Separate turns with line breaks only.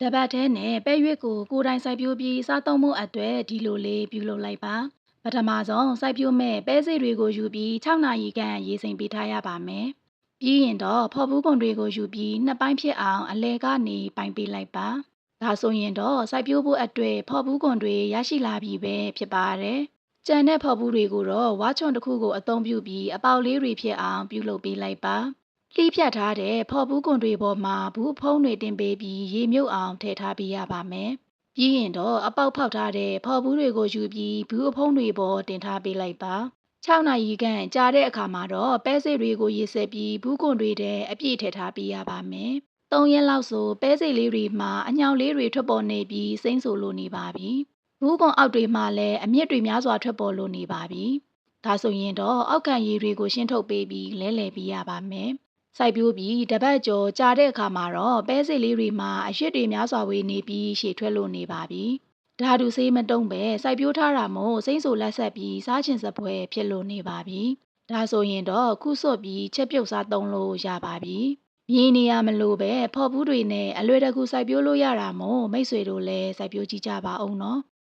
တပတ်ထဲနဲ့ပဲရွက်ကိုကိုယ်တိုင်စိုက်ပျိုးပြီးစားသုံးမှုအတွက်ဒီလိုလေးပြုလုပ်လိုက်ပါပထမဆုံးစိုက်ပျိုးမဲ့ပဲစိတ်တွေကိုယူပြီး6နာရီခန့်ရေစိမ်ပေးထားရပါမယ်ပြီးရင်တော့ဖော်ဘူးကွန်တွေကိုယူပြီးနှစ်ပိုင်းဖြစ်အောင်အလဲကနေပိုင်းပေးလိုက်ပါဒါဆိုရင်တော့စိုက်ပျိုးဖို့အတွက်ဖော်ဘူးကွန်တွေရရှိလာပြီပဲဖြစ်ပါတယ်ကြံတဲ့ဖော်ဘူးတွေကိုတော့ဝါချွန်တစ်ခုကိုအသုံးပြုပြီးအပေါက်လေးတွေဖြစ်အောင်ပြုလုပ်ပေးလိုက်ပါ လှီးဖြတ်ထားတဲ့ဖော်ဘူးကွန်တွေပေါ်မှာဘူးဖုံးတွေတင်ပေးပြီးရေမြုပ်အောင်ထည့်ထားပေးရပါမယ်။ပြီးရင်တော့အပေါက်ဖောက်ထားတဲ့ဖော်ဘူးတွေကိုယူပြီးဘူးအဖုံးတွေပေါ်တင်ထားပေးလိုက်ပါ။6နာရီခန့်ကြာတဲ့အခါမှာတော့ပဲစိတ်တွေကိုရေစက်ပြီးဘူးကွန်တွေထဲအပြည့်ထည့်ထားပေးရပါမယ်။3ရက်လောက်ဆိုပဲစိတ်လေးတွေမှာအညောင်လေးတွေထွက်ပေါ်နေပြီးစိမ့်ဆူလိုနေပါပြီ။ဘူးကွန်အောက်တွေမှာလည်းအမြင့်တွေများစွာထွက်ပေါ်လိုနေပါပြီ။ဒါဆိုရင်တော့အောက်ခံရည်တွေကိုရှင်းထုတ်ပေးပြီးလဲလှယ်ပေးရပါမယ်။ စိုက်ပျိုးပြီးတပတ်ကျော်ကြာတဲ့အခါမှာတော့ပဲစိတ်လေးတွေမှာအရစ်တွေများစွာဝေနေပြီးရှည်ထွက်လို့နေပါပြီ။ဓာတုဆေးမတုံးပဲစိုက်ပျိုးထားတာမို့စိမ့်ဆူလက်ဆက်ပြီးစားချင်စပွဲဖြစ်လို့နေပါပြီ။ဒါဆိုရင်တော့ခုစွတ်ပြီးချက်ပြုတ်စားသုံးလို့ရပါပြီ။မြေနေရမလို့ပဲဖော်ဘူးတွေနဲ့အလွယ်တကူစိုက်ပျိုးလို့ရတာမို့မိတ်ဆွေတို့လည်းစိုက်ပျိုးကြည့်ကြပါအောင်နော်။